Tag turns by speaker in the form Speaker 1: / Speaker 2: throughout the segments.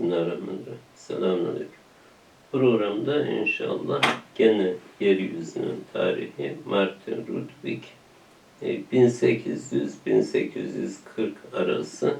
Speaker 1: Bismillahirrahmanirrahim. Selamünaleyküm. Programda inşallah gene yeryüzünün tarihi Martin Ludwig e, 1800-1840 arası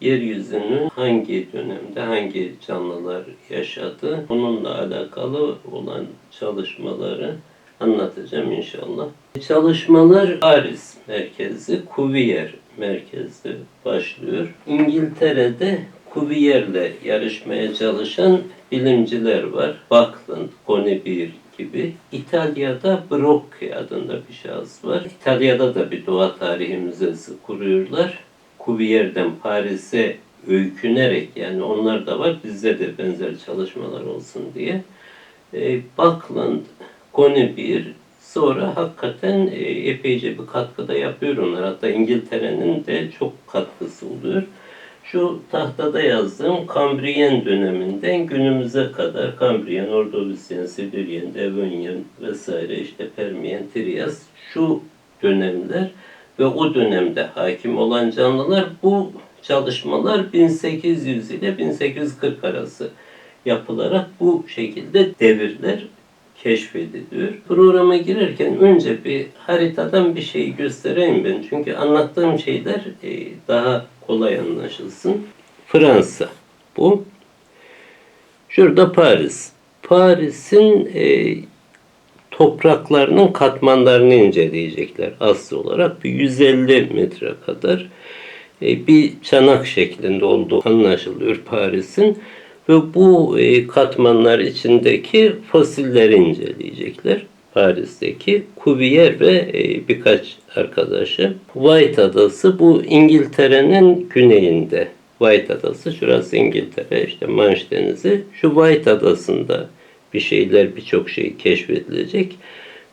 Speaker 1: yeryüzünün hangi dönemde hangi canlılar yaşadı bununla alakalı olan çalışmaları anlatacağım inşallah. Çalışmalar Paris merkezli, Cuvier merkezli başlıyor. İngiltere'de Cuvier'le yarışmaya çalışan bilimciler var. Buckland, Conybeare gibi. İtalya'da Brocchi adında bir şahıs var. İtalya'da da bir doğa tarihi müzesi kuruyorlar. Cuvier'den Paris'e öykünerek yani onlar da var bizde de benzer çalışmalar olsun diye. E, Buckland, Conybeare sonra hakikaten e, epeyce bir katkıda yapıyor onlar. Hatta İngiltere'nin de çok katkısı oluyor. Şu tahtada yazdığım Kambriyen döneminden günümüze kadar Kambriyen, Ordovisiyen, Sibiryen, Devonyen vesaire işte Permiyen, Trias şu dönemler ve o dönemde hakim olan canlılar bu çalışmalar 1800 ile 1840 arası yapılarak bu şekilde devirler keşfediliyor. Programa girerken önce bir haritadan bir şey göstereyim ben. Çünkü anlattığım şeyler e, daha kolay anlaşılsın. Fransa bu. Şurada Paris. Paris'in e, topraklarının katmanlarını inceleyecekler aslı olarak. Bir 150 metre kadar e, bir çanak şeklinde olduğu anlaşılıyor Paris'in. Ve bu e, katmanlar içindeki fosilleri inceleyecekler. Paris'teki Cuvier ve e, birkaç arkadaşı. White Adası bu İngiltere'nin güneyinde. White Adası şurası İngiltere işte Manş Denizi. Şu White Adası'nda bir şeyler birçok şey keşfedilecek.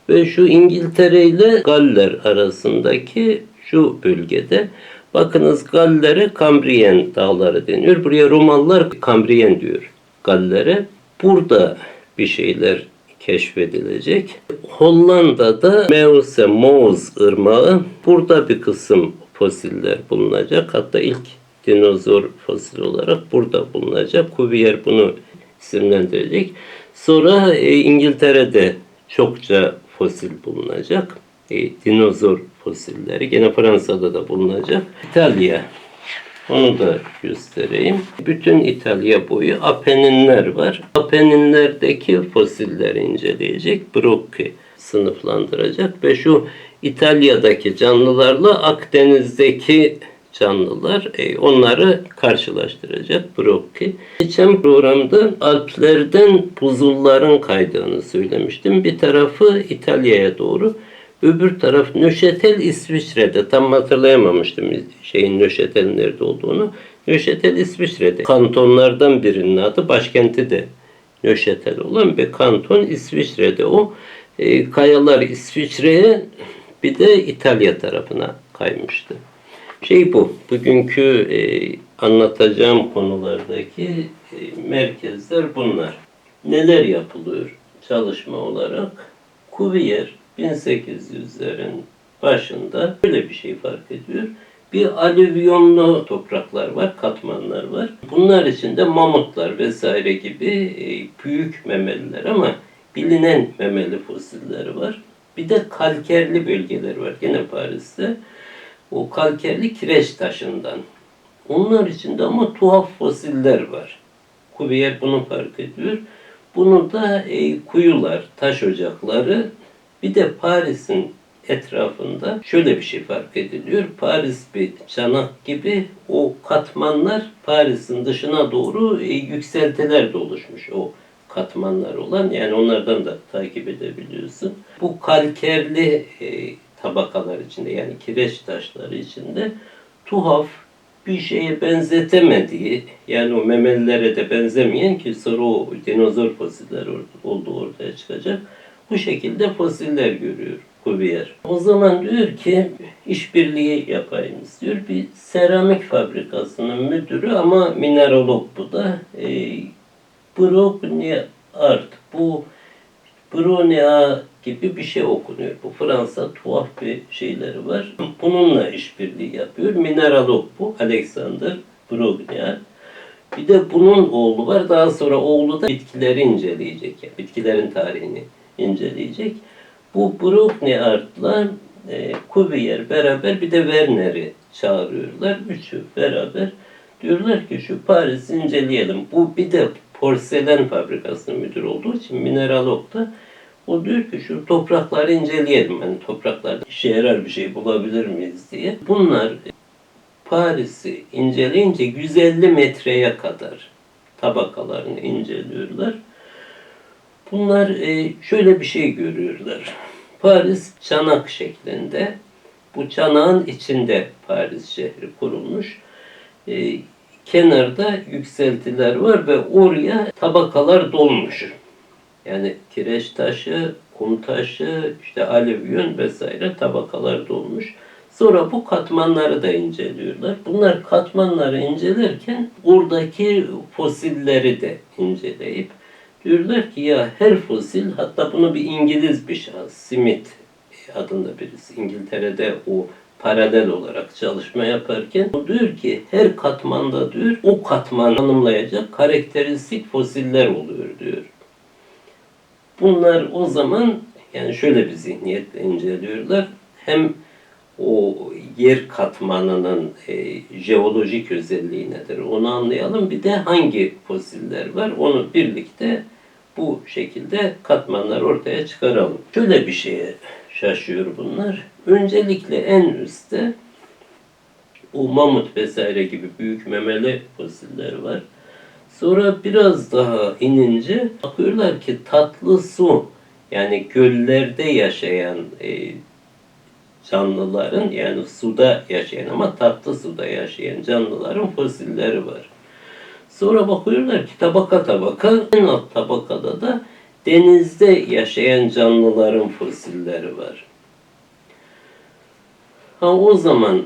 Speaker 1: Ve şu İngiltere ile Galler arasındaki şu bölgede bakınız Galler'e Kambriyen dağları deniyor. Buraya Romalılar Kambriyen diyor Galler'e. Burada bir şeyler keşfedilecek. Hollanda'da Meuse Moos ırmağı burada bir kısım fosiller bulunacak. Hatta ilk dinozor fosili olarak burada bulunacak. Cuvier bunu isimlendirecek. Sonra e, İngiltere'de çokça fosil bulunacak. E, dinozor fosilleri. Gene Fransa'da da bulunacak. İtalya. Onu da göstereyim. Bütün İtalya boyu Apenninler var. Apenninlerdeki fosilleri inceleyecek. Brocchi sınıflandıracak ve şu İtalya'daki canlılarla Akdeniz'deki canlılar e, onları karşılaştıracak Brocchi. Geçen programda Alplerden buzulların kaydığını söylemiştim. Bir tarafı İtalya'ya doğru, öbür taraf Nöşetel İsviçre'de. Tam hatırlayamamıştım şeyin Nöşetel nerede olduğunu. Nöşetel İsviçre'de. Kantonlardan birinin adı, başkenti de Nöşetel olan bir kanton İsviçre'de. O e, kayalar İsviçre'ye bir de İtalya tarafına kaymıştı. Şey bu, bugünkü e, anlatacağım konulardaki e, merkezler bunlar. Neler yapılıyor çalışma olarak? Cuvier 1800'lerin başında böyle bir şey fark ediyor. Bir alüvyonlu topraklar var, katmanlar var. Bunlar içinde mamutlar vesaire gibi e, büyük memeliler ama bilinen memeli fosilleri var. Bir de kalkerli bölgeler var gene Paris'te o kalkerli kireç taşından. Onlar içinde ama tuhaf fosiller var. Cuvier bunu fark ediyor. Bunu da e, kuyular, taş ocakları bir de Paris'in etrafında şöyle bir şey fark ediliyor. Paris bir çanak gibi o katmanlar Paris'in dışına doğru e, yükseltiler de oluşmuş o katmanlar olan. Yani onlardan da takip edebiliyorsun. Bu kalkerli e, tabakalar içinde yani kireç taşları içinde tuhaf bir şeye benzetemediği yani o memelilere de benzemeyen ki sonra o dinozor fosiller olduğu ortaya çıkacak. Bu şekilde fosiller görüyor Cuvier. O zaman diyor ki işbirliği yapayım istiyor. Bir seramik fabrikasının müdürü ama mineralog bu da. E, Brogniart. Bu Brunea gibi bir şey okunuyor. Bu Fransa tuhaf bir şeyleri var. Bununla işbirliği yapıyor. Mineralog bu. Alexander Brogniart. Bir de bunun oğlu var. Daha sonra oğlu da bitkileri inceleyecek. Yani bitkilerin tarihini inceleyecek. Bu Bruckner Art'la e, Cuvier beraber bir de Werner'i çağırıyorlar. Üçü beraber diyorlar ki şu Paris'i inceleyelim. Bu bir de porselen fabrikasının müdür olduğu için mineralogda o diyor ki şu toprakları inceleyelim. Yani topraklarda işe yarar bir şey bulabilir miyiz diye. Bunlar Paris'i inceleyince 150 metreye kadar tabakalarını inceliyorlar. Bunlar e, şöyle bir şey görüyorlar. Paris çanak şeklinde. Bu çanağın içinde Paris şehri kurulmuş. E, kenarda yükseltiler var ve oraya tabakalar dolmuş. Yani kireç taşı, kum taşı, işte alüvyon vesaire tabakalar dolmuş. Sonra bu katmanları da inceliyorlar. Bunlar katmanları incelerken oradaki fosilleri de inceleyip diyorlar ki ya her fosil hatta bunu bir İngiliz bir şahıs Smith adında birisi İngiltere'de o paralel olarak çalışma yaparken o diyor ki her katmanda diyor o katman tanımlayacak karakteristik fosiller oluyor diyor. Bunlar o zaman yani şöyle bir zihniyetle inceliyorlar. Hem o yer katmanının e, jeolojik özelliği nedir onu anlayalım. Bir de hangi fosiller var onu birlikte bu şekilde katmanlar ortaya çıkaralım. Şöyle bir şeye şaşıyor bunlar. Öncelikle en üstte o mamut vesaire gibi büyük memeli fosiller var. Sonra biraz daha inince bakıyorlar ki tatlı su yani göllerde yaşayan e, canlıların yani suda yaşayan ama tatlı suda yaşayan canlıların fosilleri var. Sonra bakıyorlar ki tabaka tabaka en alt tabakada da denizde yaşayan canlıların fosilleri var. Ha o zaman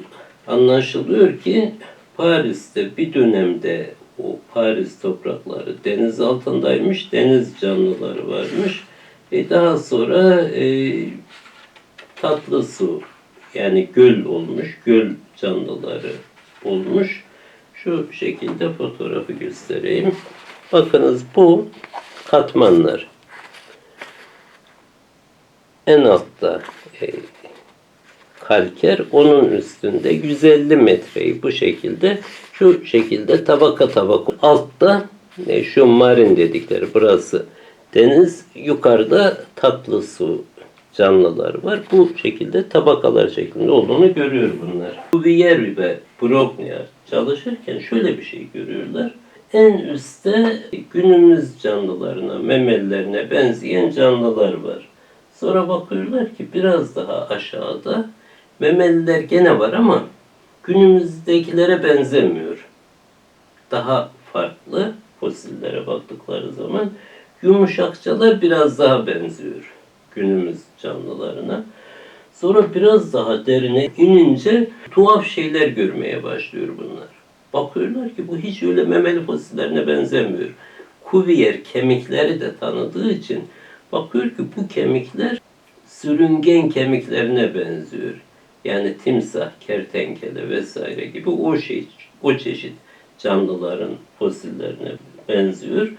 Speaker 1: anlaşılıyor ki Paris'te bir dönemde o Paris toprakları deniz altındaymış, deniz canlıları varmış. E daha sonra e, tatlı su yani göl olmuş, göl canlıları olmuş. Şu şekilde fotoğrafı göstereyim. Bakınız bu katmanlar. En altta e, kalker, onun üstünde 150 metreyi bu şekilde şu şekilde tabaka tabaka. Altta e, şu marin dedikleri burası deniz, yukarıda tatlı su canlılar var. Bu şekilde tabakalar şeklinde olduğunu görüyor bunlar. Cuvier ve Brogniart çalışırken şöyle bir şey görüyorlar. En üstte günümüz canlılarına, memelilerine benzeyen canlılar var. Sonra bakıyorlar ki biraz daha aşağıda memeliler gene var ama günümüzdekilere benzemiyor. Daha farklı fosillere baktıkları zaman yumuşakçalar biraz daha benziyor günümüz canlılarına. Sonra biraz daha derine inince tuhaf şeyler görmeye başlıyor bunlar. Bakıyorlar ki bu hiç öyle memeli fosillerine benzemiyor. Cuvier kemikleri de tanıdığı için bakıyor ki bu kemikler sürüngen kemiklerine benziyor. Yani timsah, kertenkele vesaire gibi o şey, o çeşit canlıların fosillerine benziyor.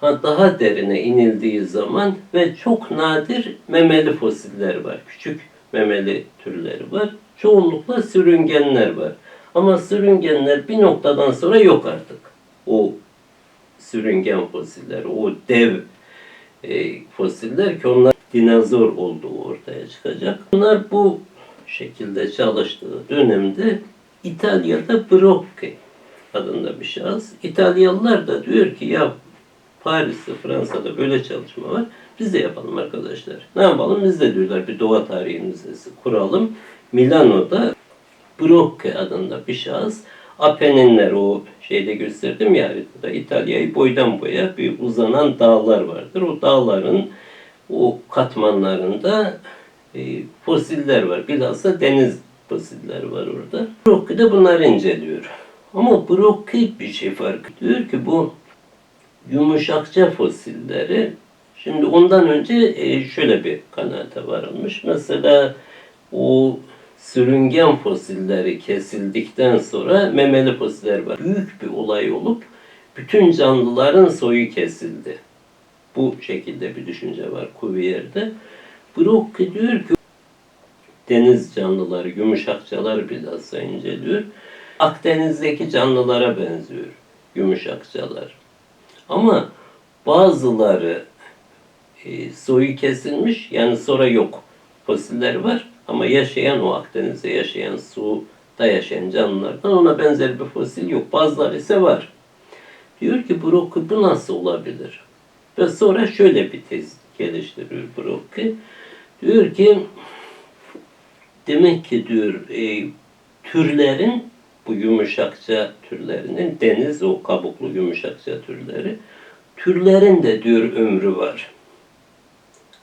Speaker 1: Ha, daha derine inildiği zaman ve çok nadir memeli fosiller var. Küçük memeli türleri var. Çoğunlukla sürüngenler var. Ama sürüngenler bir noktadan sonra yok artık. O sürüngen fosiller, o dev e, fosiller ki onlar dinozor olduğu ortaya çıkacak. Bunlar bu şekilde çalıştığı dönemde İtalya'da Brocchi adında bir şahıs. İtalyalılar da diyor ki ya Paris'te, Fransa'da böyle çalışma var. Biz de yapalım arkadaşlar. Ne yapalım? Biz de diyorlar bir doğa tarihi müzesi kuralım. Milano'da Brocche adında bir şahıs Apenninler o şeyde gösterdim ya haritada İtalya'yı boydan boya bir uzanan dağlar vardır. O dağların o katmanlarında e, fosiller var. Bilhassa deniz fosiller var orada. Brocchi de bunları inceliyor. Ama Brocchi bir şey fark diyor ki bu yumuşakça fosilleri şimdi ondan önce e, şöyle bir kanaate varılmış. Mesela o sürüngen fosilleri kesildikten sonra memeli fosiller var. Büyük bir olay olup bütün canlıların soyu kesildi. Bu şekilde bir düşünce var Cuvier'de. Brocchi diyor ki deniz canlıları, yumuşakçalar bilhassa inceliyor. Akdeniz'deki canlılara benziyor yumuşakçalar. Ama bazıları e, soyu kesilmiş yani sonra yok. Fosiller var ama yaşayan o Akdeniz'de yaşayan suda yaşayan canlılardan ona benzer bir fosil yok. Bazıları ise var. Diyor ki Brocchi bu nasıl olabilir? Ve sonra şöyle bir tez geliştiriyor Brocchi. Diyor ki demek ki diyor e, türlerin bu yumuşakça türlerinin deniz o kabuklu yumuşakça türleri türlerin de diyor ömrü var.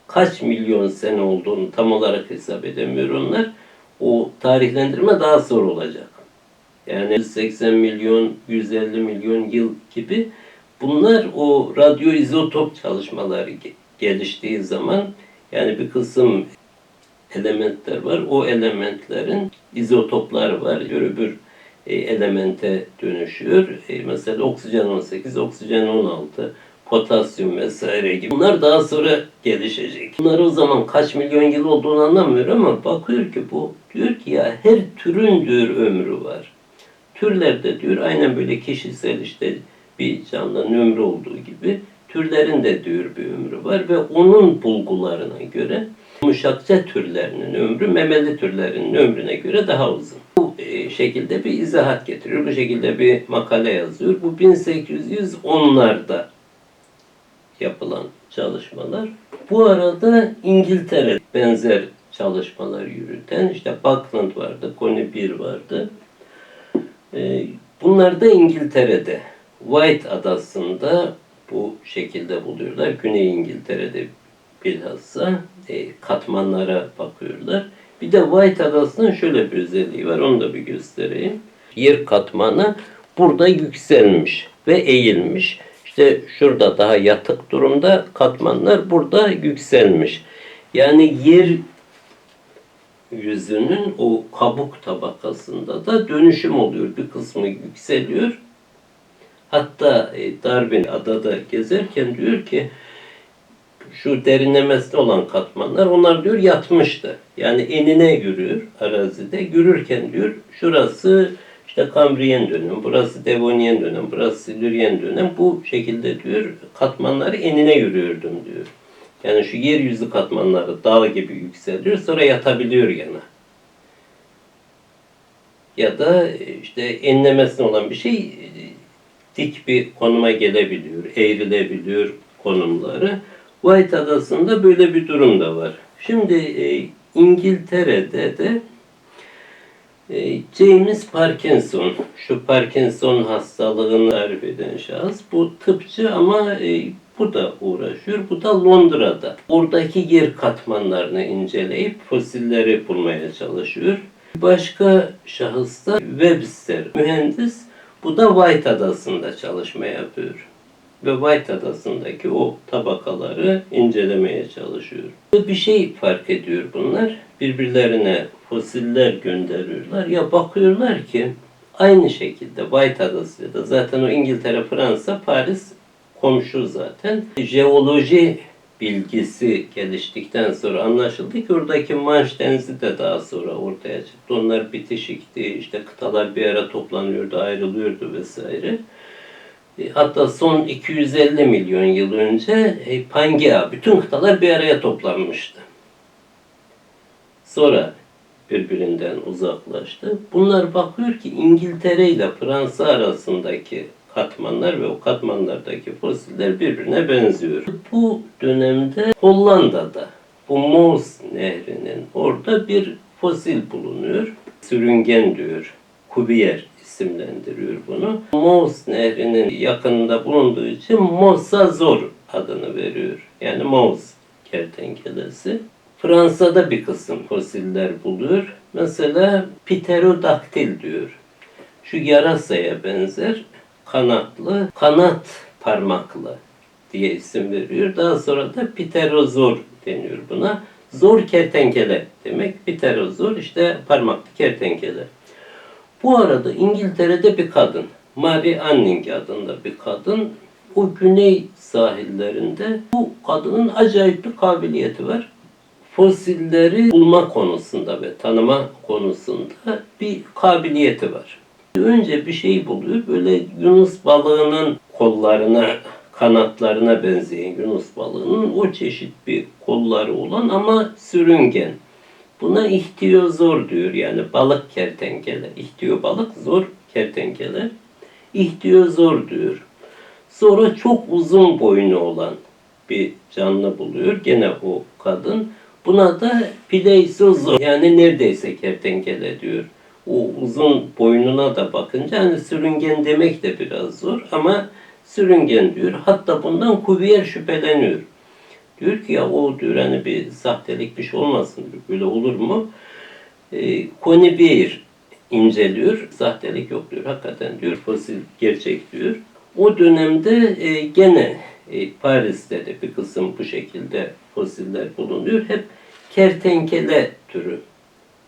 Speaker 1: Kaç milyon sene olduğunu tam olarak hesap edemiyor onlar. O tarihlendirme daha zor olacak. Yani 80 milyon, 150 milyon yıl gibi bunlar o radyoizotop çalışmaları ge- geliştiği zaman yani bir kısım elementler var. O elementlerin izotoplar var. Öbür elemente dönüşüyor. E, mesela oksijen 18, oksijen 16, potasyum vesaire gibi. Bunlar daha sonra gelişecek. Bunlar o zaman kaç milyon yıl olduğunu anlamıyor ama bakıyor ki bu diyor ki ya her türün diyor ömrü var. Türlerde diyor aynen böyle kişisel işte bir canlının ömrü olduğu gibi türlerin de diyor bir ömrü var ve onun bulgularına göre yumuşakça türlerinin ömrü memeli türlerinin ömrüne göre daha uzun. E, şekilde bir izahat getiriyor. Bu şekilde bir makale yazıyor. Bu 1810'larda yapılan çalışmalar. Bu arada İngiltere benzer çalışmalar yürüten işte Buckland vardı, Koni 1 vardı. E, Bunlar da İngiltere'de. White adasında bu şekilde buluyorlar. Güney İngiltere'de bilhassa e, katmanlara bakıyorlar. Bir de White Adası'nın şöyle bir özelliği var. Onu da bir göstereyim. Yer katmanı burada yükselmiş ve eğilmiş. İşte şurada daha yatık durumda katmanlar burada yükselmiş. Yani yer yüzünün o kabuk tabakasında da dönüşüm oluyor. Bir kısmı yükseliyor. Hatta e, Darwin adada gezerken diyor ki şu derinlemesine olan katmanlar onlar diyor yatmıştı. Yani enine yürüyor arazide. Yürürken diyor şurası işte Kambriyen dönem, burası Devoniyen dönem, burası Silüryen dönem. Bu şekilde diyor katmanları enine yürüyordum diyor. Yani şu yeryüzü katmanları dağ gibi yükseliyor sonra yatabiliyor yana. Ya da işte enlemesine olan bir şey dik bir konuma gelebiliyor, eğrilebiliyor konumları. White Adası'nda böyle bir durum da var. Şimdi e, İngiltere'de de e, James Parkinson, şu Parkinson hastalığını tarif eden şahıs, bu tıpçı ama e, bu da uğraşıyor. Bu da Londra'da. Oradaki yer katmanlarını inceleyip fosilleri bulmaya çalışıyor. Başka şahıs da Webster, mühendis. Bu da White Adası'nda çalışma yapıyor ve White Adası'ndaki o tabakaları incelemeye çalışıyor. Bir şey fark ediyor bunlar. Birbirlerine fosiller gönderiyorlar. Ya bakıyorlar ki aynı şekilde White Adası ya da zaten o İngiltere, Fransa, Paris komşu zaten. Jeoloji bilgisi geliştikten sonra anlaşıldı ki oradaki Manş Denizi de daha sonra ortaya çıktı. Onlar bitişikti, işte kıtalar bir ara toplanıyordu, ayrılıyordu vesaire. E, Hatta son 250 milyon yıl önce e, Pangea, bütün kıtalar bir araya toplanmıştı. Sonra birbirinden uzaklaştı. Bunlar bakıyor ki İngiltere ile Fransa arasındaki katmanlar ve o katmanlardaki fosiller birbirine benziyor. Bu dönemde Hollanda'da bu Moos nehrinin orada bir fosil bulunuyor. Sürüngen diyor. Cuvier isimlendiriyor bunu. Moos nehrinin yakınında bulunduğu için Mosasaur adını veriyor. Yani Moos kertenkelesi. Fransa'da bir kısım fosiller buluyor. Mesela Pterodaktil diyor. Şu yarasaya benzer kanatlı, kanat parmaklı diye isim veriyor. Daha sonra da pterozor deniyor buna. Zor kertenkele demek. Pterozor işte parmaklı kertenkele. Bu arada İngiltere'de bir kadın Mary Anning adında bir kadın. O güney sahillerinde bu kadının acayip bir kabiliyeti var. Fosilleri bulma konusunda ve tanıma konusunda bir kabiliyeti var. Önce bir şey buluyor. Böyle Yunus balığının kollarına, kanatlarına benzeyen Yunus balığının o çeşit bir kolları olan ama sürüngen. Buna ihtiyozor diyor yani balık kertenkele. İhtiyo balık zor kertenkele. İhtiyozor diyor. Sonra çok uzun boynu olan bir canlı buluyor. Gene o kadın. Buna da pleisozor yani neredeyse kertenkele diyor. O uzun boynuna da bakınca hani sürüngen demek de biraz zor ama sürüngen diyor. Hatta bundan Cuvier şüpheleniyor. Diyor ki ya o diyor hani bir sahtelik bir şey olmasın diyor. Böyle olur mu? E, Connie Beer inceliyor. Sahtelik yok diyor. Hakikaten diyor fosil gerçek diyor. O dönemde e, gene e, Paris'te de bir kısım bu şekilde fosiller bulunuyor. Hep kertenkele türü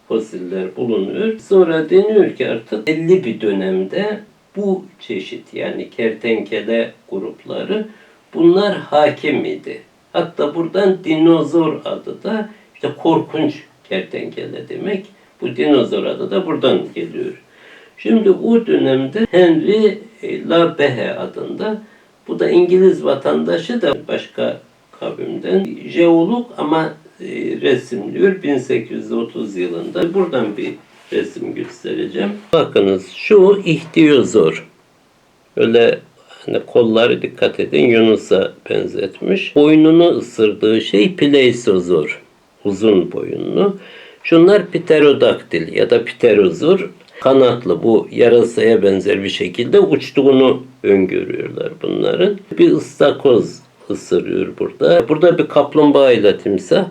Speaker 1: fosiller bulunuyor. Sonra deniyor ki artık belli bir dönemde bu çeşit yani kertenkele grupları bunlar hakim idi. Hatta buradan dinozor adı da işte korkunç kertenkele demek. Bu dinozor adı da buradan geliyor. Şimdi o dönemde Henry Labehe adında bu da İngiliz vatandaşı da başka kavimden jeolog ama e, resimliyor 1830 yılında. Buradan bir resim göstereceğim. Bakınız şu ihtiyozor. Öyle hani kolları dikkat edin Yunus'a benzetmiş. Boynunu ısırdığı şey pleisozor. Uzun boyunlu. Şunlar pterodaktil ya da pterozor. Kanatlı bu yarasaya benzer bir şekilde uçtuğunu öngörüyorlar bunların. Bir ıstakoz ısırıyor burada. Burada bir kaplumbağa ile timsah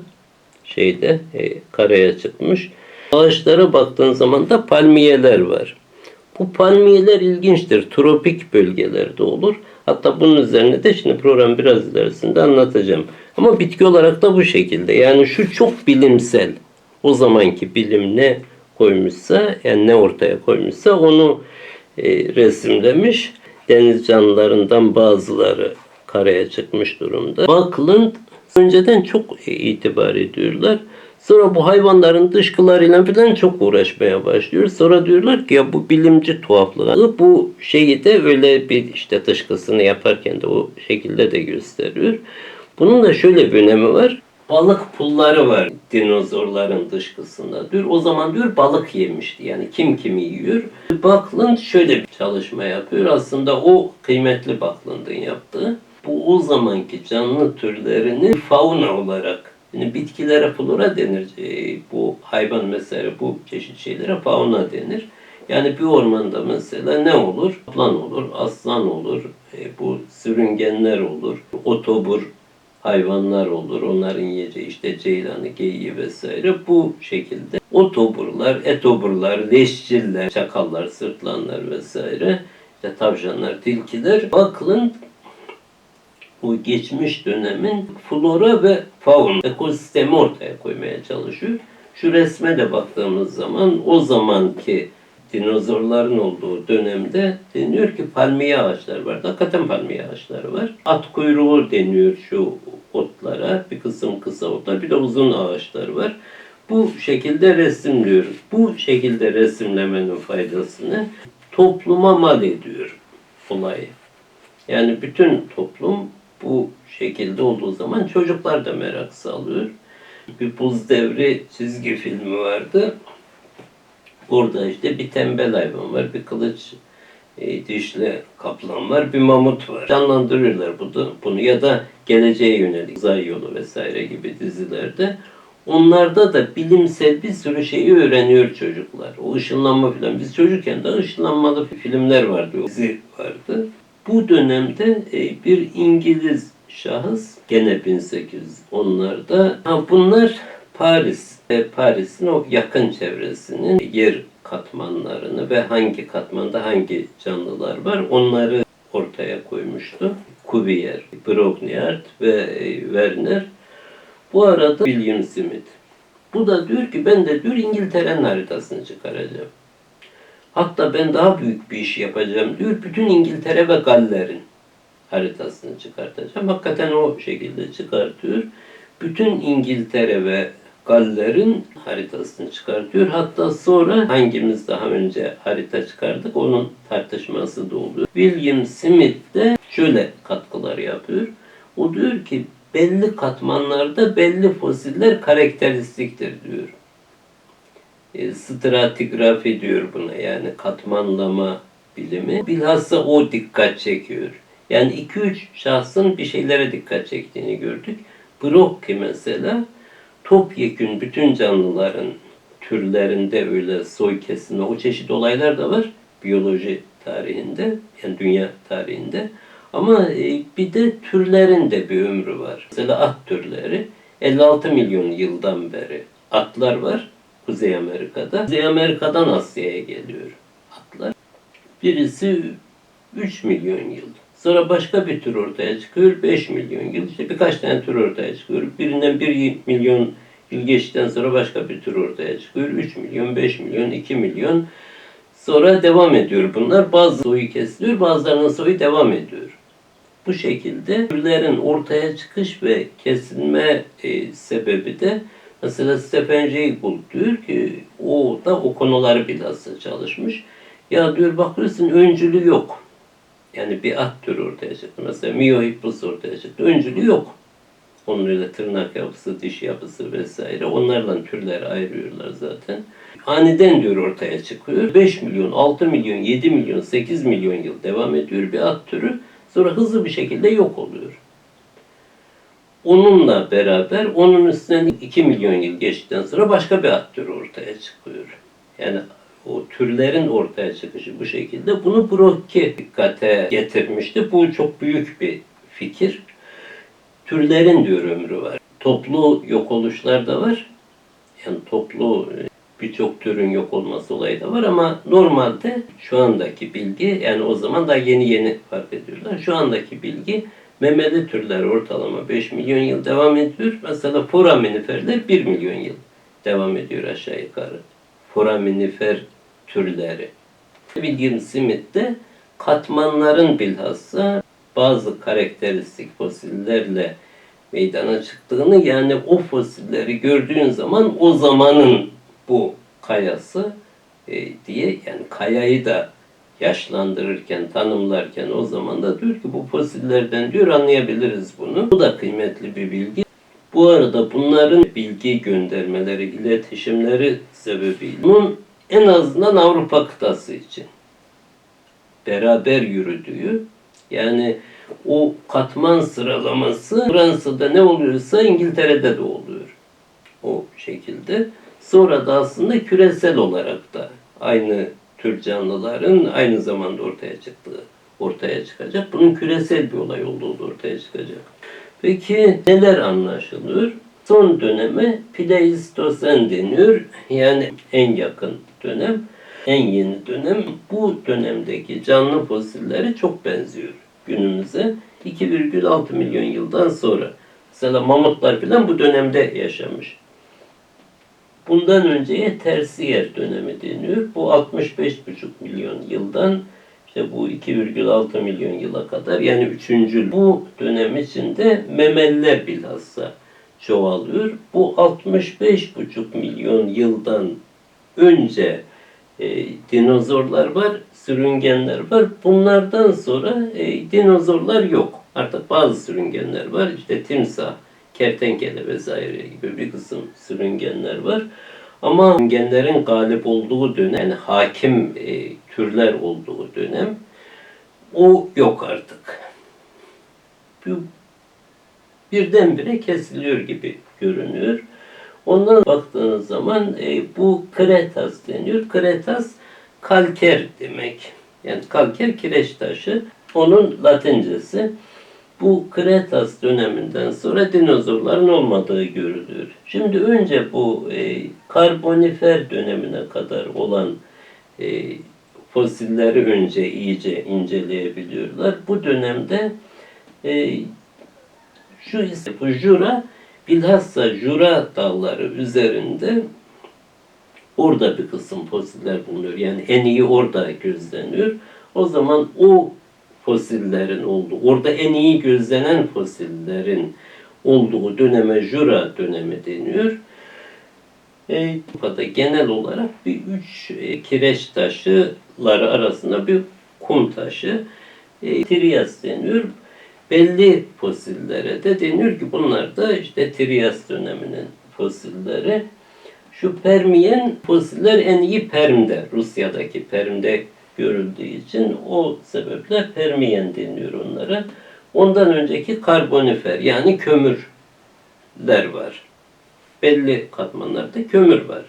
Speaker 1: şeyde e, karaya çıkmış. Ağaçlara baktığın zaman da palmiyeler var. Bu palmiyeler ilginçtir. Tropik bölgelerde olur. Hatta bunun üzerine de şimdi program biraz ilerisinde anlatacağım. Ama bitki olarak da bu şekilde. Yani şu çok bilimsel. O zamanki bilim ne koymuşsa, yani ne ortaya koymuşsa onu e, resimlemiş. Deniz canlılarından bazıları karaya çıkmış durumda. Buckland önceden çok itibar ediyorlar. Sonra bu hayvanların dışkılarıyla falan çok uğraşmaya başlıyor. Sonra diyorlar ki ya bu bilimci tuhaflığı. Bu şeyi de öyle bir işte dışkısını yaparken de o şekilde de gösteriyor. Bunun da şöyle bir önemi var. Balık pulları var dinozorların dışkısında diyor. O zaman diyor balık yemişti. Yani kim kimi yiyor. Buckland şöyle bir çalışma yapıyor. Aslında o kıymetli Buckland'ın yaptığı. Bu o zamanki canlı türlerini fauna olarak yani bitkilere flora denir. E, bu hayvan mesela bu çeşit şeylere fauna denir. Yani bir ormanda mesela ne olur? Kaplan olur, aslan olur, e, bu sürüngenler olur, otobur hayvanlar olur. Onların yiyeceği işte ceylanı, geyiği vesaire bu şekilde. Otoburlar, etoburlar, leşçiller, çakallar, sırtlanlar vesaire, işte tavşanlar, tilkiler. Bakın bu geçmiş dönemin flora ve fauna ekosistemi ortaya koymaya çalışıyor. Şu resme de baktığımız zaman o zamanki dinozorların olduğu dönemde deniyor ki palmiye ağaçları var. Hakikaten palmiye ağaçları var. At kuyruğu deniyor şu otlara. Bir kısım kısa otlar bir de uzun ağaçlar var. Bu şekilde resimliyoruz. Bu şekilde resimlemenin faydasını topluma mal ediyor olayı. Yani bütün toplum bu şekilde olduğu zaman çocuklar da merak salıyor. Bir buz devri çizgi filmi vardı. Orada işte bir tembel hayvan var, bir kılıç e, dişli kaplan var, bir mamut var. Canlandırıyorlar bunu, bunu ya da geleceğe yönelik uzay yolu vesaire gibi dizilerde. Onlarda da bilimsel bir sürü şeyi öğreniyor çocuklar. O ışınlanma falan. Biz çocukken de ışınlanmalı filmler vardı, dizi vardı. Bu dönemde e, bir İngiliz şahıs gene 1810'larda ha bunlar Paris ve Paris'in o yakın çevresinin yer katmanlarını ve hangi katmanda hangi canlılar var onları ortaya koymuştu. Cuvier, Brogniart ve e, Werner. Bu arada William Smith. Bu da diyor ki ben de diyor İngiltere'nin haritasını çıkaracağım. Hatta ben daha büyük bir iş yapacağım diyor. Bütün İngiltere ve Galler'in haritasını çıkartacağım. Hakikaten o şekilde çıkartıyor. Bütün İngiltere ve Galler'in haritasını çıkartıyor. Hatta sonra hangimiz daha önce harita çıkardık onun tartışması da oluyor. William Smith de şöyle katkılar yapıyor. O diyor ki belli katmanlarda belli fosiller karakteristiktir diyor. E, stratigrafi diyor buna yani katmanlama bilimi. Bilhassa o dikkat çekiyor. Yani 2-3 şahsın bir şeylere dikkat çektiğini gördük. Brocchi mesela topyekün bütün canlıların türlerinde öyle soy kesimi, o çeşit olaylar da var biyoloji tarihinde, yani dünya tarihinde. Ama e, bir de türlerin de bir ömrü var. Mesela at türleri 56 milyon yıldan beri atlar var Kuzey Amerika'da. Kuzey Amerika'dan Asya'ya geliyor atlar. Birisi 3 milyon yıl. Sonra başka bir tür ortaya çıkıyor 5 milyon yıl. İşte birkaç tane tür ortaya çıkıyor. Birinden 1 milyon yıl geçtikten sonra başka bir tür ortaya çıkıyor. 3 milyon, 5 milyon, 2 milyon. Sonra devam ediyor bunlar. Bazı soyu kesiliyor, bazılarının soyu devam ediyor. Bu şekilde türlerin ortaya çıkış ve kesilme e, sebebi de mesela Stephen Gould diyor ki o da o konuları bilhassa çalışmış. Ya diyor bakıyorsun öncülü yok. Yani bir at türü ortaya çıktı. Mesela Miohippus ortaya çıktı. Öncülü yok. Onun öyle tırnak yapısı, diş yapısı vesaire. Onlarla türleri ayırıyorlar zaten. Aniden diyor ortaya çıkıyor. 5 milyon, 6 milyon, 7 milyon, 8 milyon yıl devam ediyor bir at türü. Sonra hızlı bir şekilde yok oluyor. Onunla beraber onun üstünden 2 milyon yıl geçtikten sonra başka bir at türü ortaya çıkıyor. Yani o türlerin ortaya çıkışı bu şekilde. Bunu Brocchi dikkate getirmişti. Bu çok büyük bir fikir. Türlerin diyor ömrü var. Toplu yok oluşlar da var. Yani toplu e, birçok türün yok olması olayı da var ama normalde şu andaki bilgi yani o zaman da yeni yeni fark ediyorlar. Şu andaki bilgi memeli türler ortalama 5 milyon yıl devam ediyor. Mesela foraminiferler 1 milyon yıl devam ediyor aşağı yukarı. Foraminifer türleri. William Smith de katmanların bilhassa bazı karakteristik fosillerle meydana çıktığını yani o fosilleri gördüğün zaman o zamanın bu kayası e, diye yani kayayı da yaşlandırırken, tanımlarken o zaman da diyor ki bu fosillerden diyor anlayabiliriz bunu. Bu da kıymetli bir bilgi. Bu arada bunların bilgi göndermeleri, iletişimleri sebebiyle bunun en azından Avrupa kıtası için beraber yürüdüğü yani o katman sıralaması Fransa'da ne oluyorsa İngiltere'de de oluyor. O şekilde. Sonra da aslında küresel olarak da aynı tür canlıların aynı zamanda ortaya çıktığı ortaya çıkacak. Bunun küresel bir olay olduğu da ortaya çıkacak. Peki neler anlaşılıyor? Son döneme Pleistosen deniyor. Yani en yakın dönem, en yeni dönem. Bu dönemdeki canlı fosilleri çok benziyor günümüze. 2,6 milyon yıldan sonra. Mesela mamutlar falan bu dönemde yaşamış. Bundan önceye tersiyer dönemi deniyor. Bu 65,5 milyon yıldan işte bu 2,6 milyon yıla kadar yani üçüncü bu dönem içinde memeliler bilhassa çoğalıyor. Bu 65,5 milyon yıldan önce e, dinozorlar var, sürüngenler var. Bunlardan sonra e, dinozorlar yok. Artık bazı sürüngenler var. İşte timsah, kertenkele vesaire gibi bir kısım sürüngenler var. Ama sürüngenlerin galip olduğu dönem, yani hakim e, türler olduğu dönem o yok artık. Bu birdenbire kesiliyor gibi görünüyor. Ondan baktığınız zaman e, bu kretas deniyor. Kretas kalker demek. Yani kalker kireç taşı. Onun latincesi. Bu Kretas döneminden sonra dinozorların olmadığı görülüyor. Şimdi önce bu e, karbonifer dönemine kadar olan e, fosilleri önce iyice inceleyebiliyorlar. Bu dönemde e, şu ise bu Jura bilhassa Jura dalları üzerinde Orada bir kısım fosiller bulunuyor. Yani en iyi orada gözleniyor. O zaman o fosillerin olduğu, orada en iyi gözlenen fosillerin olduğu döneme Jura dönemi deniyor. E, burada genel olarak bir üç e, kireç taşıları arasında bir kum taşı e, Trias deniyor. Belli fosillere de deniyor ki bunlar da işte Trias döneminin fosilleri. Şu Permiyen fosiller en iyi Perm'de, Rusya'daki Perm'de görüldüğü için o sebeple Permiyen deniyor onlara. Ondan önceki karbonifer yani kömürler var. Belli katmanlarda kömür var.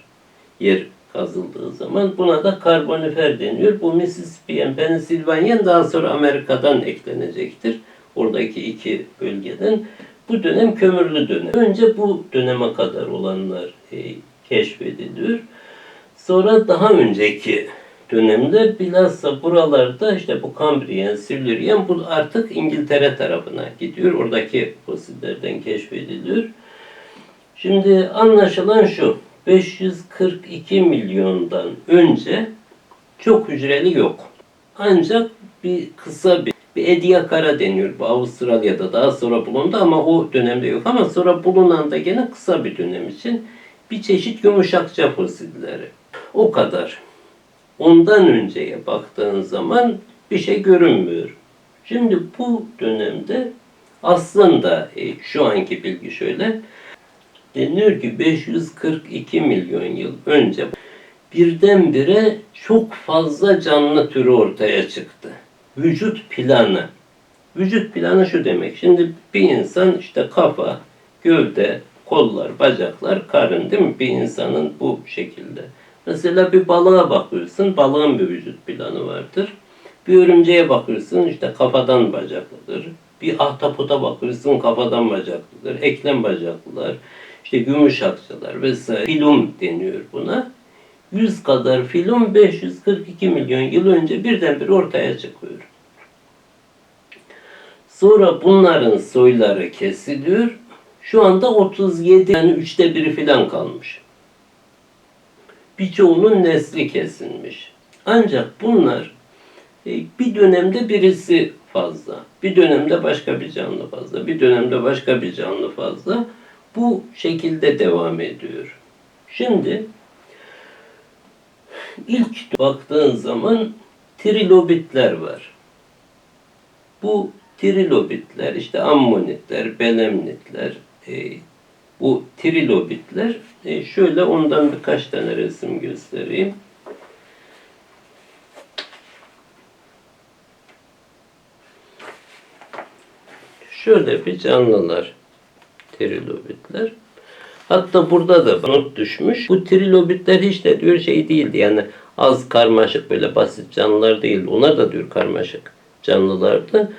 Speaker 1: Yer kazıldığı zaman buna da karbonifer deniyor. Bu Mississippi'yen, Pennsylvania'nın daha sonra Amerika'dan eklenecektir. Oradaki iki bölgeden. Bu dönem kömürlü dönem. Önce bu döneme kadar olanlar e, keşfediliyor. Sonra daha önceki dönemde bilhassa buralarda işte bu Kambriyen, Silüryen bu artık İngiltere tarafına gidiyor. Oradaki fosillerden keşfediliyor. Şimdi anlaşılan şu. 542 milyondan önce çok hücreli yok. Ancak bir kısa bir, bir Ediacara deniyor. Bu Avustralya'da daha sonra bulundu ama o dönemde yok. Ama sonra bulunan da gene kısa bir dönem için bir çeşit yumuşakça fosilleri. O kadar. Ondan önceye baktığın zaman bir şey görünmüyor. Şimdi bu dönemde aslında e, şu anki bilgi şöyle. Deniyor ki 542 milyon yıl önce birdenbire çok fazla canlı türü ortaya çıktı. Vücut planı. Vücut planı şu demek. Şimdi bir insan işte kafa, gövde, kollar, bacaklar, karın değil mi? Bir insanın bu şekilde. Mesela bir balığa bakıyorsun, balığın bir vücut planı vardır. Bir örümceğe bakıyorsun, işte kafadan bacaklıdır. Bir ahtapota bakıyorsun, kafadan bacaklıdır. Eklem bacaklılar, işte gümüş akçalar vesaire. Filum deniyor buna. 100 kadar filum 542 milyon yıl önce birdenbire ortaya çıkıyor. Sonra bunların soyları kesiliyor. Şu anda 37 yani üçte biri filan kalmış. Birçoğunun nesli kesilmiş. Ancak bunlar e, bir dönemde birisi fazla, bir dönemde başka bir canlı fazla, bir dönemde başka bir canlı fazla. Bu şekilde devam ediyor. Şimdi ilk baktığın zaman trilobitler var. Bu trilobitler işte ammonitler, belemnitler, e, bu trilobitler e, şöyle ondan birkaç tane resim göstereyim. Şöyle bir canlılar trilobitler. Hatta burada da not düşmüş. Bu trilobitler hiç de diyor şey değildi. Yani az karmaşık böyle basit canlılar değildi. Onlar da diyor karmaşık canlılardı.